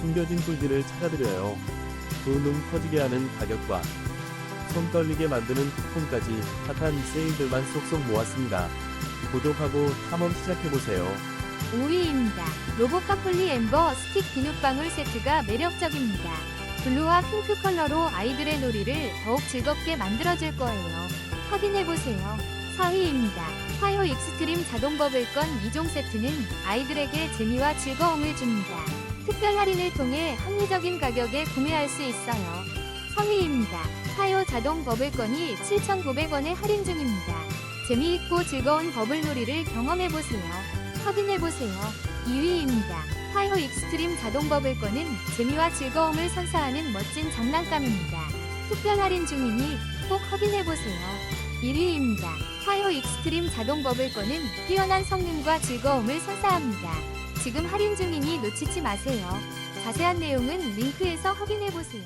숨겨진 꿀들을 찾아드려요. 두눈 터지게 하는 가격과 손 떨리게 만드는 쿠폰까지 핫한 세일들만 쏙쏙 모았습니다. 구독하고 탐험 시작해보세요. 5위입니다. 로보카폴리 엠버 스틱 비눗방울 세트가 매력적입니다. 블루와 핑크 컬러로 아이들의 놀이를 더욱 즐겁게 만들어줄 거예요. 확인해보세요. 4위입니다. 파이어 익스트림 자동 버블건 2종 세트는 아이들에게 재미와 즐거움을 줍니다. 특별 할인을 통해 합리적인 가격에 구매할 수 있어요. 3위입니다. 파이어 자동 버블건이 7,900원에 할인 중입니다. 재미있고 즐거운 버블 놀이를 경험해보세요. 확인해보세요. 2위입니다. 파이어 익스트림 자동 버블건은 재미와 즐거움을 선사하는 멋진 장난감입니다. 특별 할인 중이니 꼭 확인해보세요. 1위입니다. 파이어 익스트림 자동 버블건은 뛰어난 성능과 즐거움을 선사합니다. 지금 할인 중이니 놓치지 마세요. 자세한 내용은 링크에서 확인해보세요.